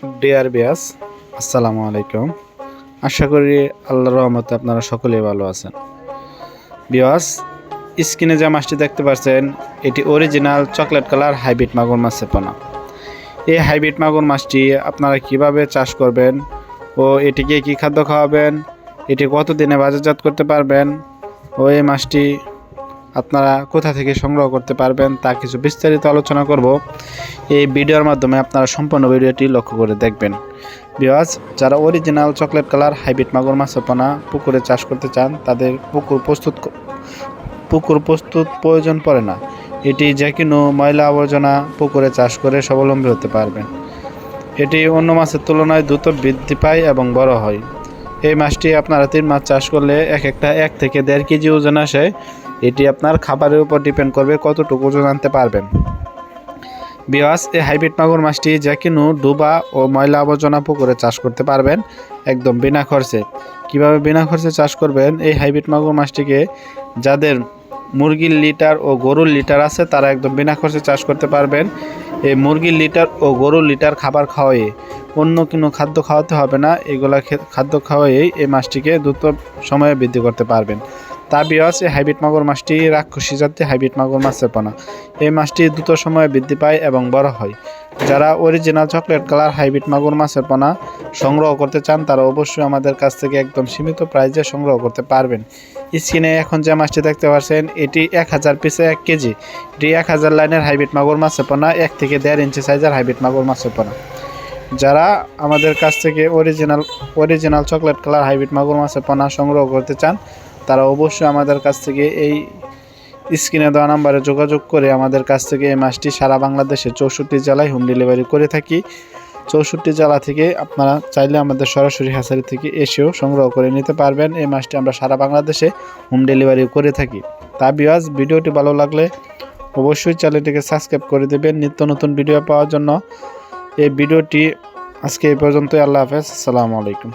Deer বিয়াস আসসালামু আলাইকুম। আশা করি আল্লাহর রহমতে আপনারা সকলেই ভালো আছেন। বিয়াস স্ক্রিনে যে মাছটি দেখতে পাচ্ছেন, এটি অরিজিনাল চকলেট কালার হাইব্রিড মাগুর মাছের পোনা এই হাইব্রিড মাগুর মাছটি আপনারা কীভাবে চাষ করবেন ও এটিকে কি খাদ্য খাওয়াবেন, এটি কতদিনে বাজারজাত করতে পারবেন ও এই মাছটি আপনারা কোথা থেকে সংগ্রহ করতে পারবেন তা কিছু বিস্তারিত আলোচনা করব। এই ভিডিওর মাধ্যমে আপনারা সম্পূর্ণ ভিডিওটি লক্ষ্য করে দেখবেন। বিওয়াজ যারা অরিজিনাল চকলেট কালার হাইব্রিড মাগুর মাছ পোনা পুকুরে চাষ করতে চান, তাদের পুকুর প্রস্তুত পুকুর প্রস্তুত প্রয়োজন পড়ে না। এটি যে কোনো ময়লা আবর্জনা পুকুরে চাষ করে স্বাবলম্বী হতে পারবেন। এটি অন্য মাছের তুলনায় দ্রুত বৃদ্ধি পায় এবং বড় হয়। এই মাছটি আপনারা তিন মাছ চাষ করলে এক একটা এক থেকে দেড় কেজি ওজন আসে। এটি আপনার খাবারের উপর ডিপেন্ড করবে কতটুকু ওজন আনতে পারবেন। বিয়াস, এই হাইব্রিড মাগুর মাছটি যা কিনু ডুবা ও ময়লা আবর্জনা পুকুরে চাষ করতে পারবেন একদম বিনা খরচে। কীভাবে বিনা খরচে চাষ করবেন? এই হাইব্রিড মাগুর মাছটিকে যাদের মুরগির লিটার ও গরুর লিটার আছে, তারা একদম বিনা খরচে চাষ করতে পারবেন। এই মুরগির লিটার ও গরুর লিটার খাবার খাওয়াই অন্য কোনো খাদ্য খাওয়াতে হবে না, এগুলা খাদ্য খাওয়াই এই মাছটিকে দ্রুত সময়ে বৃদ্ধি করতে পারবেন। তা বিয়াস হাইব্রিড মাগুর মাছটি রাক্ষসী জাতীয় হাইব্রিড মাগুর মাছের পোনা এই মাছটি দ্রুত সময়ে বৃদ্ধি পায় এবং বড় হয়। যারা অরিজিনাল চকলেট কালার হাইব্রিড মাগুর মাছের পোনা সংগ্রহ করতে চান, তারা অবশ্যই আমাদের কাছ থেকে একদম সীমিত প্রাইজে সংগ্রহ করতে পারবেন। স্ক্রিনে এখন যে মাছটি দেখতে পাচ্ছেন, এটি এক হাজার পিসে এক কেজি। এটি এক হাজার লাইনের হাইব্রিড মাগুর মাছের পোনা এক থেকে দেড় ইঞ্চি সাইজের হাইব্রিড মাগুর মাছের পোনা যারা আমাদের কাছ থেকে original original chocolate colour hybrid মাগুর মাছের পোনা সংগ্রহ করতে চান তারা অবশ্যই আমাদের কাছ থেকে এই স্ক্রিনে দেওয়া নাম্বারে যোগাযোগ করে আমাদের কাছ থেকে এই মাছটি সারা বাংলাদেশে চৌষট্টি জেলায় হোম ডেলিভারি করে থাকি। চৌষট্টি জেলা থেকে আপনারা চাইলে আমাদের সরাসরি হাসারি থেকে এসেও সংগ্রহ করে নিতে পারবেন। এই মাছটি আমরা সারা বাংলাদেশে হোম ডেলিভারি করে থাকি। তা বিয়াজ ভিডিওটি ভালো লাগলে অবশ্যই চ্যানেলটিকে সাবস্ক্রাইব করে দেবেন নিত্য নতুন ভিডিও পাওয়ার জন্য। এই ভিডিওটি আজকে এই পর্যন্তই, আল্লাহ হাফেজ, আসসালামু আলাইকুম।